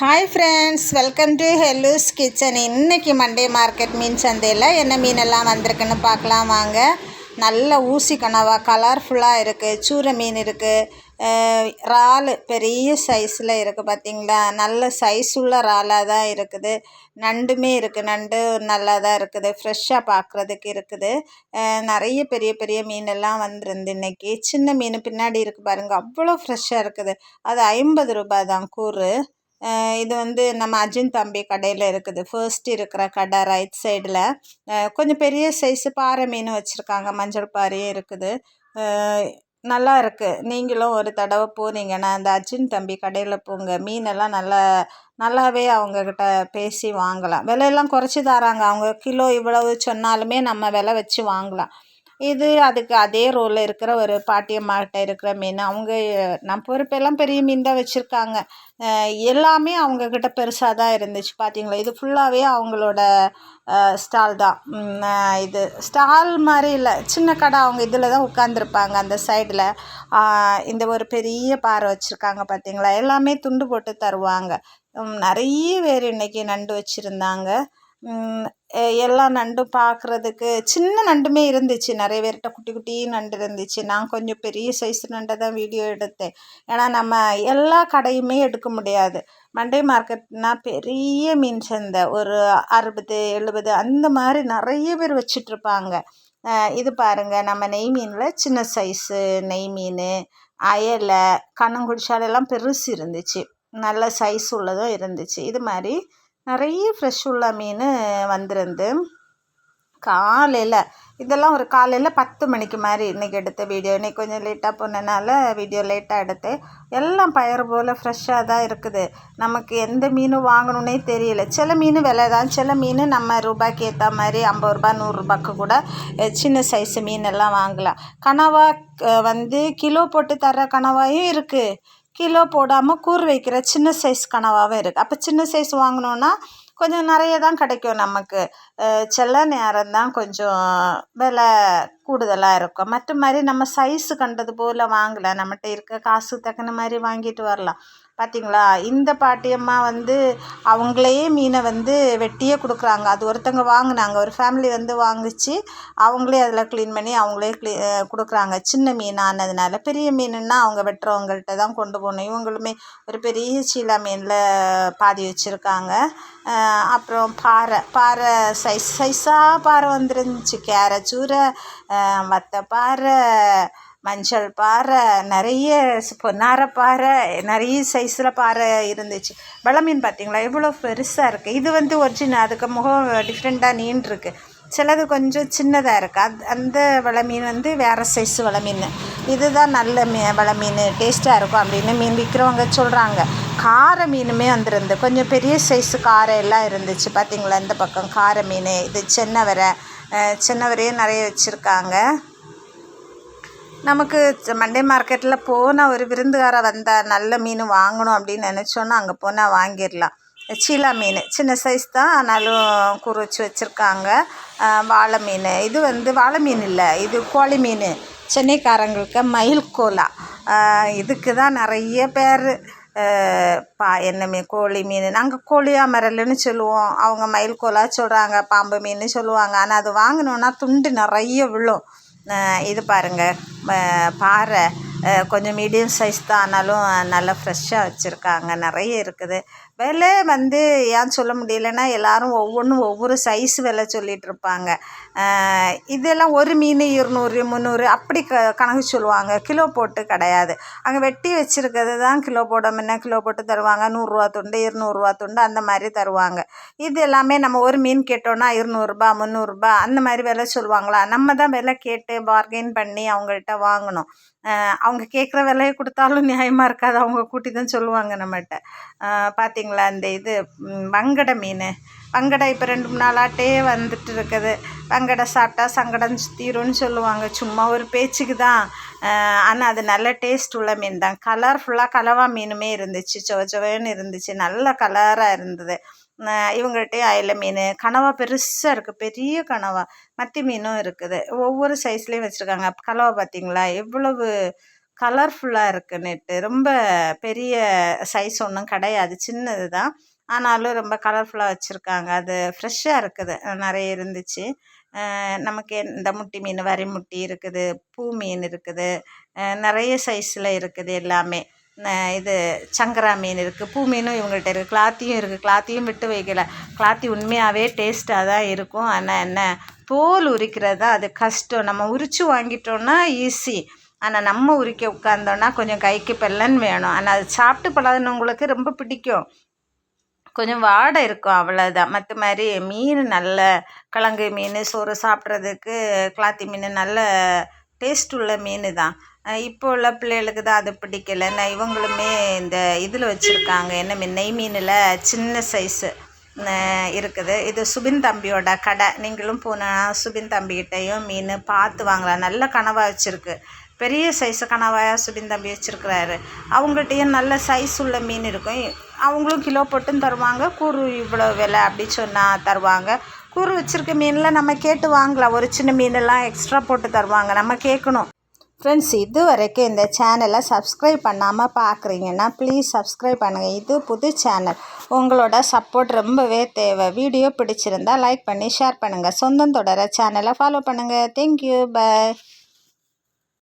Hi friends welcome to ஹெல்லூஸ் kitchen இன்றைக்கி Monday market மீன் சந்தையில் என்ன மீனெல்லாம் வந்திருக்குன்னு பார்க்கலாம் வாங்க. நல்ல ஊசி கனவா கலர்ஃபுல்லாக இருக்குது சூரை மீன் இருக்குது இறால் பெரிய சைஸில் இருக்குது பார்த்தீங்களா நல்ல சைஸ் உள்ள இறாலாக தான் இருக்குது. நண்டுமே இருக்குது நண்டு நல்லா தான் இருக்குது. ஃப்ரெஷ்ஷாக பார்க்குறதுக்கு இருக்குது. நிறைய பெரிய பெரிய மீனெல்லாம் வந்துருந்து இன்னைக்கு. சின்ன மீன் பின்னாடி இருக்குது பாருங்கள் அவ்வளோ ஃப்ரெஷ்ஷாக இருக்குது. அது ஐம்பது ரூபாய் தான் கூறு. இது வந்து நம்ம அஜின் தம்பி கடையில் இருக்குது. ஃபர்ஸ்ட் இருக்கிற கடை ரைட் சைடில் கொஞ்சம் பெரிய சைஸு பாறை மீன் வச்சுருக்காங்க. மஞ்சள் பாறையும் இருக்குது. நல்லா இருக்குது நீங்களும் ஒரு தடவை போனீங்கன்னா அந்த அர்ஜுன் தம்பி கடையில் போங்க. மீனெல்லாம் நல்லா நல்லாவே அவங்கக்கிட்ட பேசி வாங்கலாம். விலையெல்லாம் குறைச்சி தராங்க. அவங்க கிலோ இவ்வளவு சொன்னாலுமே நம்ம விலை வச்சு வாங்கலாம். இது அதுக்கு அதே ரோலில் இருக்கிற ஒரு பாட்டியம்மாகிட்ட இருக்கிற மீன். அவங்க நம்ம பொறுப்பெல்லாம் பெரிய மீன் தான் வச்சுருக்காங்க. எல்லாமே அவங்கக்கிட்ட பெருசாக தான் இருந்துச்சு. பார்த்தீங்களா இது ஃபுல்லாகவே அவங்களோட ஸ்டால் தான். இது ஸ்டால் மாதிரி இல்லை. சின்ன கடை அவங்க இதில் தான் உட்காந்துருப்பாங்க அந்த சைடில் இந்த ஒரு பெரிய பாறை வச்சுருக்காங்க பார்த்தீங்களா எல்லாமே துண்டு போட்டு தருவாங்க. நிறைய பேர் இன்னைக்கு நண்டு வச்சுருந்தாங்க. எல்லா நண்டும் பார்க்குறதுக்கு சின்ன நண்டுமே இருந்துச்சு. நிறைய பேர்கிட்ட குட்டி குட்டி நண்டு இருந்துச்சு. நான் கொஞ்சம் பெரிய சைஸ் நண்டை தான் வீடியோ எடுத்தேன். ஏன்னா நம்ம எல்லா கடையுமே எடுக்க முடியாது. மண்டே மார்க்கெட்னா பெரிய மீன் சந்தை. ஒரு அறுபது எழுபது அந்த மாதிரி நிறைய பேர் வச்சிட்ருப்பாங்க இது பாருங்கள் நம்ம நெய் மீனில் சின்ன சைஸு நெய் மீன் அயலை கண்ணங்குடிச்சாலெல்லாம் பெருசு இருந்துச்சு. நல்ல சைஸ் உள்ளதும் இருந்துச்சு. இது மாதிரி நிறைய ஃப்ரெஷ் உள்ள மீன் வந்திருந்து காலையில் இதெல்லாம் ஒரு காலையில் பத்து மணிக்கு மாதிரி இன்றைக்கி எடுத்த வீடியோ இன்றைக்கி கொஞ்சம் லேட்டாக போனனால வீடியோ லேட்டாக எடுத்தேன் எல்லாம் பயிர் போல் ஃப்ரெஷ்ஷாக தான் இருக்குது. நமக்கு எந்த மீன் வாங்கணுன்னே தெரியல. சில மீன் விலை தான். சில மீன் நம்ம ரூபாய்க்கு ஏற்ற மாதிரி ஐம்பது ரூபா நூறுரூபாய்க்கு கூட சின்ன சைஸு மீன் எல்லாம் வாங்கலாம். கனவா வந்து கிலோ போட்டு தர்ற கனவாயும் இருக்குது கிலோ போடாமல் கூறு வைக்கிற சின்ன சைஸ் கனவாகவும் இருக்குது அப்போ சின்ன சைஸ் வாங்கினோன்னா கொஞ்சம் நிறைய தான் கிடைக்கும் நமக்கு. சில நேரம் தான் கொஞ்சம் விலை கூடுதலாக இருக்கும். மற்ற மாதிரி நம்ம சைஸு கண்டது போல் வாங்கலாம் நம்மகிட்ட இருக்க காசு தக்கன மாதிரி வாங்கிட்டு வரலாம். பார்த்தீங்களா இந்த பாட்டியம்மா வந்து அவங்களே மீனை வந்து வெட்டியே கொடுக்குறாங்க. அது ஒருத்தங்க வாங்கினாங்க. ஒரு ஃபேமிலி வந்து வாங்கிச்சு. அவங்களே அதில் க்ளீன் பண்ணி அவங்களே க்ளீ கொடுக்குறாங்க. சின்ன மீன் ஆனதுனால பெரிய மீனுன்னா அவங்க வெட்டுறவங்கள்ட்ட தான் கொண்டு போகணும். இவங்களுமே ஒரு பெரிய சீலா மீனில் பாதி வச்சுருக்காங்க. அப்புறம் பாறை. பாறை சைஸ் சைஸாக பாறை வந்துருந்துச்சு. கேரை சூரை வத்த பாறை மஞ்சள் பாறை நிறைய ஸ் பொன்னார பாறை நிறைய சைஸில் பாறை இருந்துச்சு. வெலை மீன் பார்த்தீங்களா எவ்வளோ பெருசாக இருக்குது இது வந்து ஒரிஜினல் அதுக்கு முகம் டிஃப்ரெண்ட்டாக நீண்டிருக்கு. சிலது கொஞ்சம் சின்னதாக இருக்குது அந் அந்த வலை மீன் வந்து வேறு சைஸ் வலை மீன் இதுதான் நல்ல மீ வலை மீன் டேஸ்ட்டாக இருக்கும் அப்படின்னு மீன் விற்கிறவங்க சொல்கிறாங்க கார மீனுமே வந்துருந்து கொஞ்சம் பெரிய சைஸு காரம் எல்லாம் இருந்துச்சு. பார்த்தீங்களா இந்த பக்கம் கார மீன் இது சென்னை வரை சின்னவரையும் நிறைய வச்சுருக்காங்க. நமக்கு மண்டே மார்க்கெட்டில் போனால் ஒரு விருந்துகாரை வந்தால் நல்ல மீன் வாங்கணும் அப்படின்னு நினச்சோன்னா அங்கே போனால் வாங்கிடலாம். சீலா மீன் சின்ன சைஸ் தான் ஆனாலும் கூறு வச்சு வச்சுருக்காங்க. வாழை மீன் இது வந்து வாழை மீன் இல்லை இது கோழி மீன். சென்னைக்காரங்களுக்கு மயில் கோலா. இதுக்கு தான் நிறைய பேர் பா என்ன மீன் கோழி மீன். நாங்கள் கோழியா மரல்னு சொல்லுவோம். அவங்க மயில் கோலா சொல்கிறாங்க பாம்பு மீன் சொல்லுவாங்க. ஆனால் அது வாங்கினோன்னா துண்டு நிறைய விழும். இது பாருங்கள் பாறை. கொஞ்சம் மீடியம் சைஸ் தான் ஆனாலும் நல்லா ஃப்ரெஷ்ஷாக வச்சுருக்காங்க. நிறைய இருக்குது. விலை வந்து ஏன் சொல்ல முடியலன்னா எல்லோரும் ஒவ்வொன்றும் ஒவ்வொரு சைஸ் விலை சொல்லிகிட்டு இருப்பாங்க. இதெல்லாம் ஒரு மீன் இருநூறு முந்நூறு அப்படி க கணக்கு சொல்லுவாங்க. கிலோ போட்டு கிடையாது. அங்கே வெட்டி வச்சுருக்கிறது தான் கிலோ போட முன்ன கிலோ போட்டு தருவாங்க? நூறுரூவா துண்டு இருநூறுவா துண்டு அந்த மாதிரி தருவாங்க. இது எல்லாமே நம்ம ஒரு மீன் கேட்டோன்னா இருநூறுபா முந்நூறுரூபா அந்த மாதிரி விலை சொல்லுவாங்களா? நம்ம தான் விலை கேட்டு பார்கெயின் பண்ணி அவங்கள்ட்ட வாங்கணும். அவங்க கேட்குற விலையை கொடுத்தாலும் நியாயமாக இருக்காது. அவங்க கூட்டி தான் சொல்லுவாங்க நம்மகிட்ட. பார்த்திங்களா பார்த்தீங்களா இந்த இது வங்கடை மீன். வங்கடை இப்போ ரெண்டு மூணு நாளாட்டே வந்துட்டு இருக்குது. வங்கடை சாப்பிட்டா சங்கடம் தீரும்னு சொல்லுவாங்க. சும்மா ஒரு பேச்சுக்கு தான் ஆனால் அது நல்ல டேஸ்ட் உள்ள மீன் தான் கலர்ஃபுல்லாக கலவா மீனுமே இருந்துச்சு. சுவ சுவைன்னு இருந்துச்சு. நல்ல கலராக இருந்தது. அஹ் இவங்கள்ட்டயும் மீன். கனவா பெருசாக இருக்குது பெரிய கனவா. மத்தி மீனும் இருக்குது. ஒவ்வொரு சைஸ்லேயும் வச்சுருக்காங்க. கலவா பார்த்தீங்களா எவ்வளவு கலர்ஃபுல்லாக இருக்குது நெட்டு ரொம்ப பெரிய சைஸ் ஒன்றும் கிடையாது. சின்னது தான். ஆனாலும் ரொம்ப கலர்ஃபுல்லாக வச்சுருக்காங்க. அது ஃப்ரெஷ்ஷாக இருக்குது. நிறைய இருந்துச்சு. நமக்கு இந்த முட்டி மீன் வரி முட்டி இருக்குது பூ மீன் இருக்குது. நிறைய சைஸில் இருக்குது எல்லாமே. இது சங்கரா மீன் இருக்குது பூ மீனும் இவங்கள்ட்ட இருக்குது கிளாத்தியும் இருக்குது கிளாத்தியும் விட்டு வைக்கல. கிளாத்தி உண்மையாகவே டேஸ்ட்டாக தான் இருக்கும். ஆனால் என்ன தோல் உரிக்கிறது தான் அது கஷ்டம். நம்ம உரித்து வாங்கிட்டோன்னா ஈஸி ஆனால் நம்ம உரிக்க உட்காந்தோன்னா கொஞ்சம் கைக்கு பெல்லன்னு வேணும். ஆனால் அது சாப்பிட்டு பழகினவங்களுக்கு ரொம்ப பிடிக்கும். கொஞ்சம் வாடை இருக்கும் அவ்வளோதான் மற்ற மாதிரி மீன் நல்ல கிழங்கு மீன் சோறு சாப்பிட்றதுக்கு கிளாத்தி மீன் நல்ல டேஸ்ட் உள்ள மீன் தான் இப்போ உள்ள பிள்ளைகளுக்கு தான் அது பிடிக்கல நான் இவங்களுமே இந்த இதில் வச்சுருக்காங்க. என்ன மீன்? நெய் மீனில் சின்ன சைஸு இருக்குது. இது சுபின் தம்பியோட கடை. நீங்களும் போனால் சுபின் தம்பிக்கிட்டையும் மீன் பார்த்து வாங்கலாம். நல்ல கனவாக வச்சுருக்கு. பெரிய சைஸு கனவாயா சுபின் தம்பி வச்சுருக்கிறாரு. அவங்ககிட்டயும் நல்ல சைஸ் உள்ள மீன் இருக்கும். அவங்களும் கிலோ போட்டும் தருவாங்க. கூறு இவ்வளோ விலை அப்படி சொன்னால் தருவாங்க. கூறு வச்சுருக்க மீனில் நம்ம கேட்டு வாங்கலாம். ஒரு சின்ன மீனெல்லாம் எக்ஸ்ட்ரா போட்டு தருவாங்க. நம்ம கேட்கணும். ஃப்ரெண்ட்ஸ் இது வரைக்கும் இந்த சேனலை சப்ஸ்கிரைப் பண்ணாமல் பார்க்குறீங்கன்னா ப்ளீஸ் சப்ஸ்கிரைப் பண்ணுங்கள் இது புது சேனல் உங்களோட சப்போர்ட் ரொம்பவே தேவை. வீடியோ பிடிச்சிருந்தா லைக் பண்ணி ஷேர் பண்ணுங்கள் சொந்தம் தொடர சேனலை ஃபாலோ பண்ணுங்கள் தேங்க்யூ பை